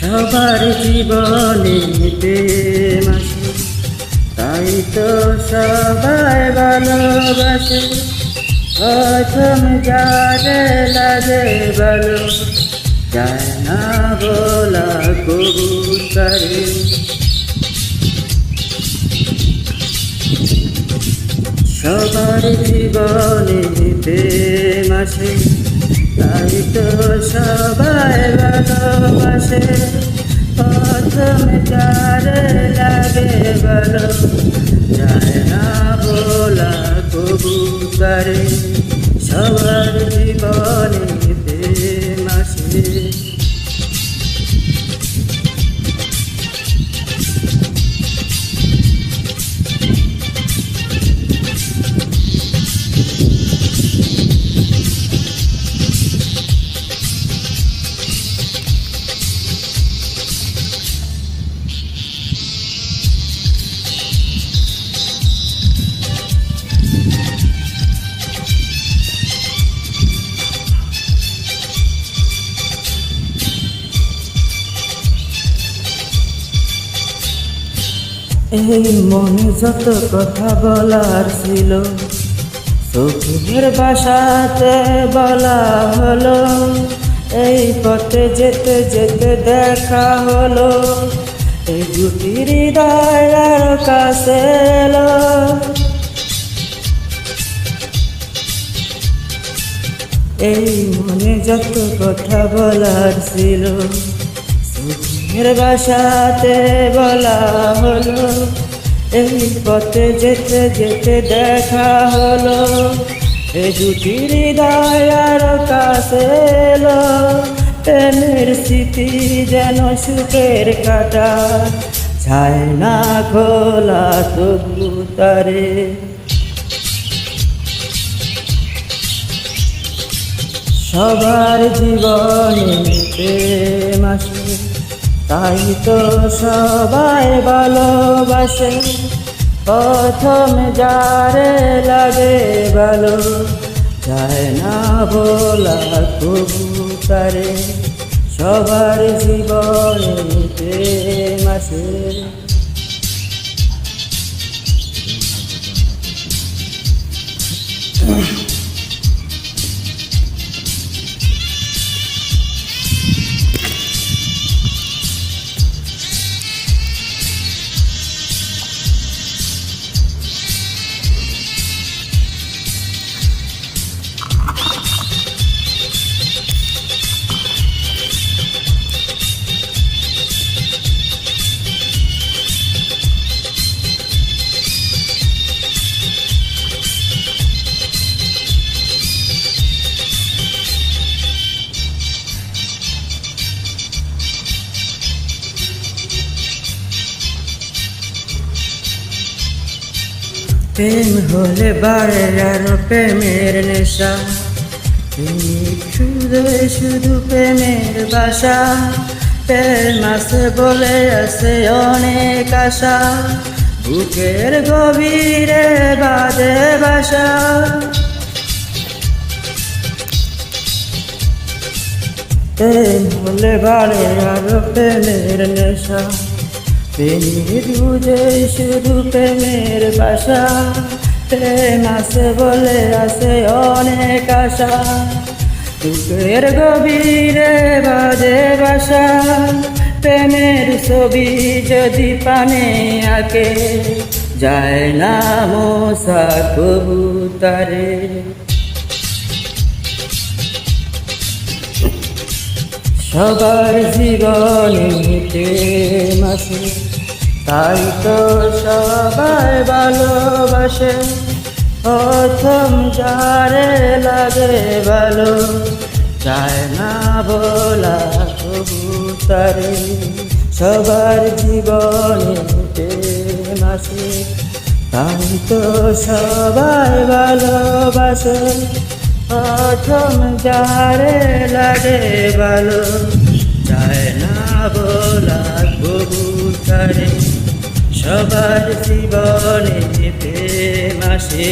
সবার জীবনে প্রেম আসে, তাই তো সবাই ভালোবাসে। প্রথম যারে লাগে ভালো, যায় না বলা কবুতরে। সবার জীবনে প্রেম আসে, তাই তো সবাই ভালোবাসে প্রথম যার লাগে ভালো যায় না বলা কবুতরে সবার জীবনে প্রেম আসে এই মনে যত কথা বলার ছিল চোখের বাসাতে বলা হলো। এই পথে যেতে যেতে দেখা হলো, এই দুটি হৃদয়ের কাছে এলো। এই মনে যত কথা বলার ছিল সুখের বাসাতে বলা হলো, এই পথে যেতে যেতে দেখা হলো। এ দুটি হৃদয় আর কাছে এলো প্রেমের স্মৃতি যেন সুখের কাটা। ছায় না খোলা তবু তারে। সবার জীবনে প্রেম আসে। তাই তো সবাই ভালোবাসে। প্রথম যারে লাগে ভালো, যায় না বলা তবু সবার জীবনে আসে প্রেম হলে বাড়ে আর প্রেমের নেশা। তুমি শুধু শুধু প্রেমের বাসা। প্রেম আছে বলে আছে অনেক আশা। বুকের গভীরে বাদে বাসা প্রেম হলে বাড়ে আর প্রেমের নেশা। প্রেমের বুঝে শুধু প্রেমের বাসা। প্রেম আছে বলে আছে অনেক আশা। বুকের গভীরে বাজে বাসা। প্রেমের ছবি যদি পানে আঁকে, যায় না মশা কবুতারে। সবার জীবনে প্রেম আছে। তাই তো সবাই ভালোবাসে, প্রথম যারে লাগে ভালো যায় না বলা কবুতারে, সবার জীবনে আছে। তাই তো সবাই ভালোবাসে, প্রথম যারে লাগে ভালো যায় না বলা কবুতরে। সবার জীবনে প্রেম আসে